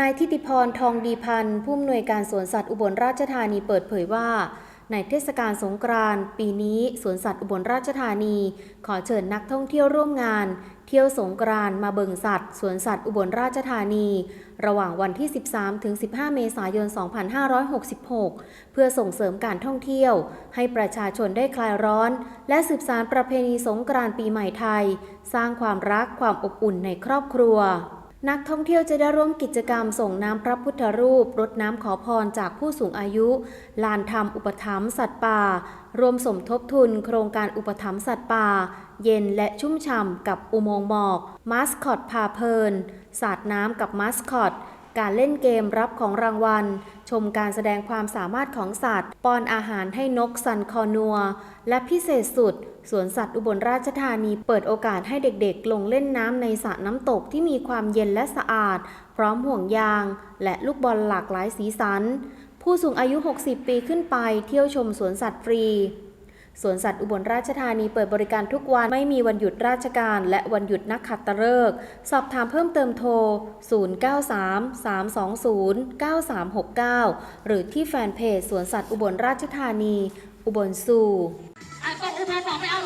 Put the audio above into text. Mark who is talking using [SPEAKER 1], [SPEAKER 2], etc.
[SPEAKER 1] นายทิติพรทองดีพันธ์ผู้อำนวยการสวนสัตว์อุบลราชธานีเปิดเผยว่า ในเทศกาลสงกรานต์ปีนี้สวนสัตว์อุบลราชธานี ขอเชิญนักท่องเที่ยวร่วมงาน เที่ยวสงกรานต์มาเบิงสัตว์สวนสัตว์อุบลราชธานี ระหว่างวันที่ 13 ถึง 15 เมษายน 2566 เพื่อส่งเสริมการท่องเที่ยว ให้ประชาชนได้คลายร้อน และสืบสานประเพณีสงกรานต์ปีใหม่ไทย สร้างความรักความอบอุ่นในครอบครัว นักท่องเที่ยวจะได้ร่วมกิจกรรมส่งน้ำพระพุทธรูป รดน้ำขอพรจากผู้สูงอายุ ลานธรรมอุปถัมภ์สัตว์ป่า รวมสมทบทุนโครงการอุปถัมภ์สัตว์ป่า เย็นและชุ่มฉ่ำกับอุโมงค์หมอก มาสคอตพาเพลิน สาดน้ำกับมาสคอต การเล่นเกมรับของรางวัล ชมการแสดงความสามารถของสัตว์ ป้อนอาหารให้นกซันคอนัว และพิเศษสุด สวนสัตว์อุบลราชธานีเปิดโอกาสให้เด็กๆ ลงเล่นน้ำในสระน้ำตกที่มีความเย็นและสะอาด พร้อมห่วงยาง และลูกบอลหลากหลายสีสัน ผู้สูงอายุ 60 ปีขึ้นไปเที่ยวชมสวนสัตว์ฟรี สวนสัตว์อุบลราชธานีเปิดบริการทุกวันไม่มีวันหยุดราชการ และวันหยุดนักขัตฤกษ์สอบถามเพิ่มเติมโทร 0933209369 หรือที่แฟนเพจสวนสัตว์อุบลราชธานี อุบลซู
[SPEAKER 2] อะส่งอุปกรณ์สองไปเอา